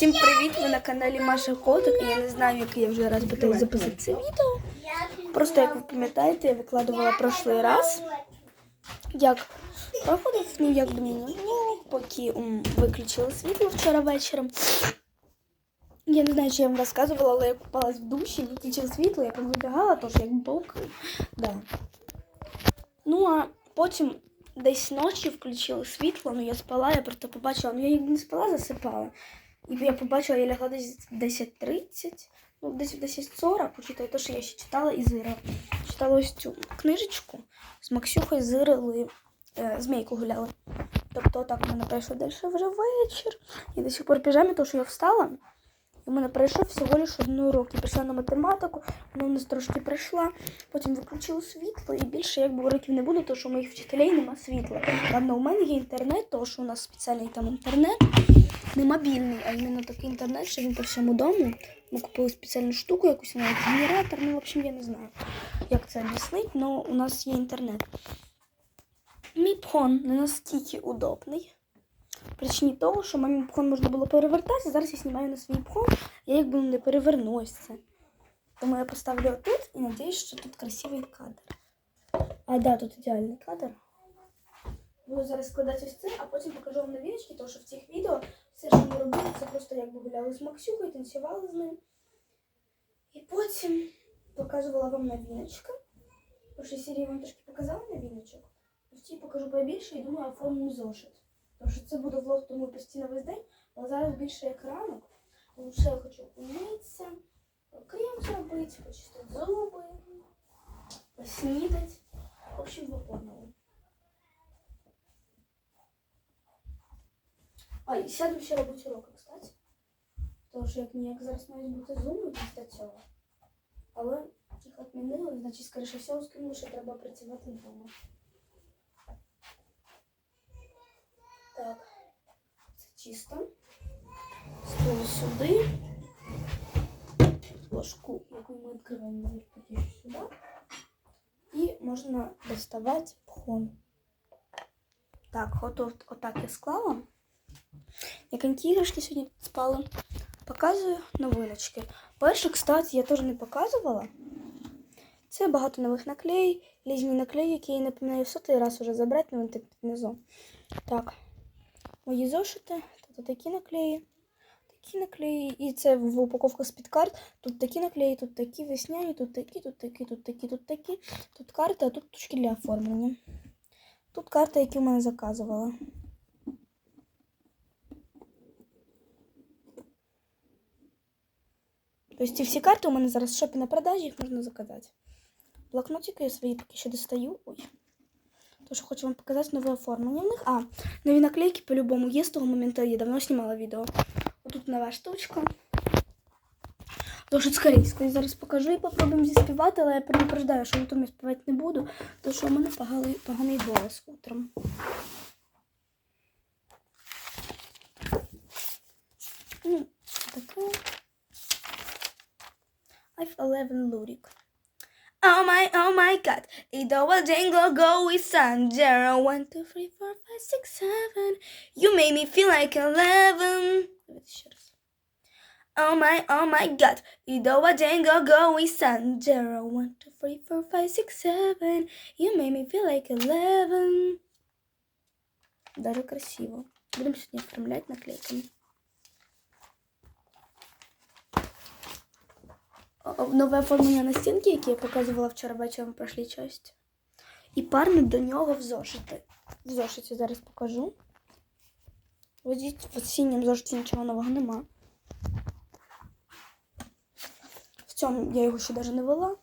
Всім привіт! Ви на каналі Маша Котик. І я не знаю, який я вже раз питаю записати це відео. Просто як ви пам'ятаєте, я викладувала прошлий раз. Як проходив ну, як до мене, ну, поки виключили світло вчора вечором. Я не знаю, чи я вам розказувала, але я купалась в душі, виключили світло, я повибігала, тож як паук. Да. Ну а потім десь ночі включили світло, ну я спала, я просто побачила, ну я не спала, засипала. Я побачила, я лягла десь в 10.30, ну десь в 10.40, почитаю те, що я ще читала і зира. Читала ось цю книжечку. З Максюхою зирили, е, змійку гуляли. Тобто так в мене пройшов далі вже вечір. Я до сих пор піжамі, тому що я встала. І в мене пройшов всього лиш один урок. Прийшла на математику, вона в нас трошки пройшла, потім виключили світло і більше якби уроків не буде, тому що у моїх вчителей нема світла. Ладно, у мене є інтернет, тому що у нас спеціальний там інтернет, не мобільний, а іменно такий інтернет, що він по всьому дому. Ми купили спеціальну штуку, якусь навіть генератор, ну, в общем, я не знаю, як це об'яснити, але у нас є інтернет. Мій пхон не настільки удобний. Причині того, що мамі пхон можна було перевертати, зараз я знімаю на свій пхон, я якби не переверну. Тому я поставлю тут і надіюсь, що тут красивий кадр. А, да, тут ідеальний кадр. Буду зараз складати ось це, а потім покажу вам новиночки, тому що в цих відео все, що ми робили, це просто якби гуляли з Максюкою, танцювали з ним. І потім показувала вам. В першій серії вам трошки показала новиночок. В покажу побільше і думаю, оформлю зошит. Тому що це буде влог, тому постійно весь день, але зараз більше як ранок. Тому що я хочу умитися, крем зробити, почистити зуби, поснідати. В общем, ви поняли. Сяду ще робити уроки, кстати. Тому що як ніяк зараз мають бути зуми після цього. Але їх відмінили, значить, скоріше всього, скинули, що треба працювати вдома. Так, це чисто. Ставлю сюди. Ложку, яку ми відкриваємо дверь, поки сюди. І можна доставати пхон. Так, от, от, отак я склала. Якенькі іграшки сьогодні спали. Показую новиночки. Перше, кстати, я теж не показувала. Це багато нових наклей, різні наклеї, які я не пам'ятаю в сотий раз вже забрати, але вони під низом. Так, мої зошити, тут такі наклеї, такі наклеї. І це в упаковках з-під карт. Тут такі наклеї, тут такі весняні, тут такі, тут такі, тут такі, тут такі. Тут карти, а тут точки для оформлення. Тут карти, які в мене заказувала. Тобто ці всі карти у мене зараз в шопі на продажі, їх можна заказати. Блокнотики я свої поки що достаю. Ой. То, що хочу вам показати нове оформлення в них. А, нові наклейки по-любому є з того моменту, я давно знімала відео. Отут нова штучка. Тож скоріше, зараз покажу і попробуємо зіспівати, але я предупреждаю, що утром я співати не буду, тому що у мене поганий, поганий голос утром. 11 Ludic. Oh my, oh my god. It double jingle go with sun. Zero, one, two, three, four, five, six, seven. You made me feel like 11. Давайте ще раз. Oh my, oh my god. It double jingle go with sun. Zero, one, two, three, four, five, six, seven. You made me feel like 11. Даже красиво. Будем сегодня оформлять наклейками. Нове оформлення на стінки, яке я показувала вчора вечором в прошлій часті. І парне до нього в зошити. В зошиті зараз покажу. Ось в осінньому зошиті нічого нового нема. В цьому я його ще навіть не вела.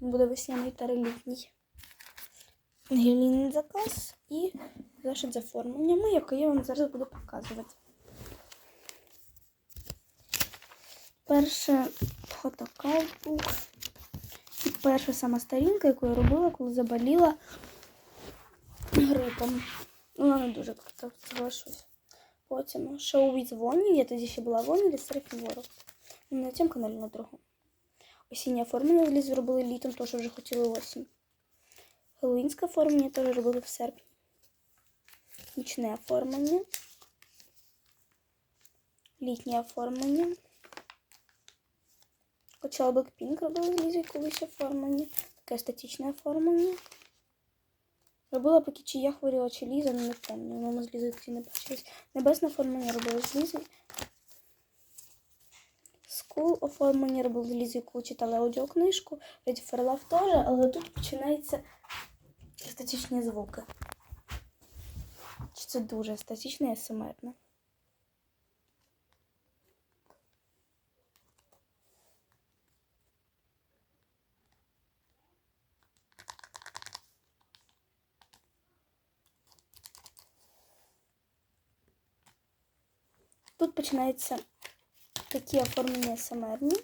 Він буде весняний та літній. Ангелінний заказ і зошит з оформленнями, яке я вам зараз буду показувати. Перше фотокаутбук. І перша сама сторінка, яку я робила, коли заболіла грипом. Вона не дуже круто, соглашусь. Потім шоу від Воні. Я тоді ще була Воні для Серафівору. На цьому каналі на другому. Осіннє оформлення вліз зробили літом, тому що вже хотіли осінь. Хеллоуінське оформлення теж робили в серпні. Нічне оформлення. літнє оформлення. Хоча Blackpink робила з Лізою колись оформлення. Таке естетичне оформлення. Робила поки чи я хворіла, чи Ліза, ну не пам'ятаю. Мама з Лізою тоді не бачились. Небесне оформлення робила з Лізою. Скул оформлення робила з Лізою, коли читала аудіокнижку. Ready for теж, але тут починаються естетичні звуки. Чи це дуже естетично і СМРно? Тут починаються такі оформлення СМРні.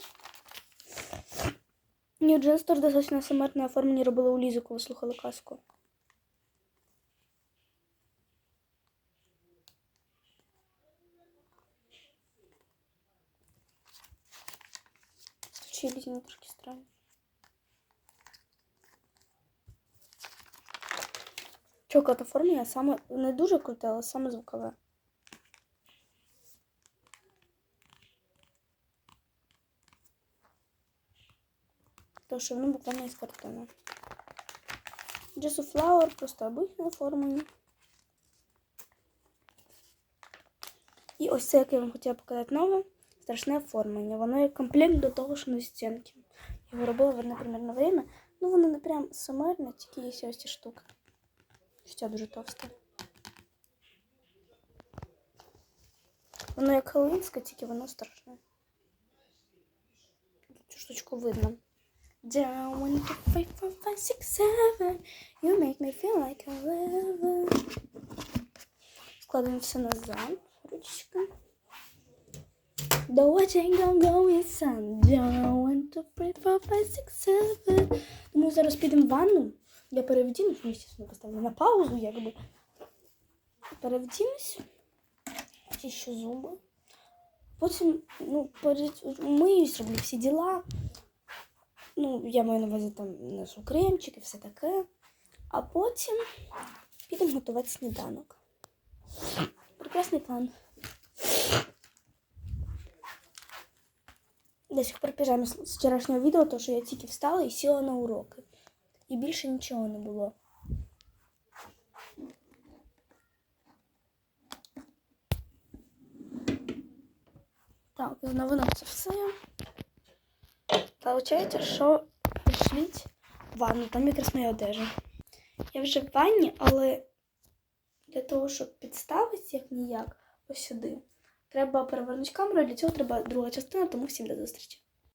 Ні, Дженс теж достатньо СМРне оформлення робила у Лізу, коли слухала казку. Чи Лізі не трошки странно. Чоколад оформлення саме не дуже круте, але саме звукове. Тому що воно буквально із картону. Just Flower просто обичне оформлення. І ось це, яке я вам хотіла показати нове, страшне оформлення. Воно як комплект до того, що на стінки. Його робила в одне примерне время. Ну, воно не прям самарне, тільки є ось ці штуки. Ще дуже товсте. Воно як хэллоуінське, тільки воно страшне. Цю штучку видно. Down, one, two, three, four, five, six, seven. You make me feel like eleven. Складываем все назад. Ручка. The watching gonna go in sun. Down, one, two, three, four, five, six, seven. Тому зараз підемо в ванну. Я перевдінусь, ну, естественно, поставлю на паузу, якби. Перевдінусь. Чищу зуби. Потім, ну, перед... миюсь, роблю всі діла. Ну, я маю на увазі там несу кремчик і все таке. А потім підемо готувати сніданок. Прекрасний план. До сих пор піжамі з вчорашнього відео, то що я тільки встала і сіла на уроки. І більше нічого не було. Так, з новинок це все. Получається, що пішліть в ванну, там якраз моя одежа. Я вже в ванні, але для того, щоб підставити як ніяк ось сюди, треба перевернути камеру, для цього треба друга частина, тому всім до зустрічі.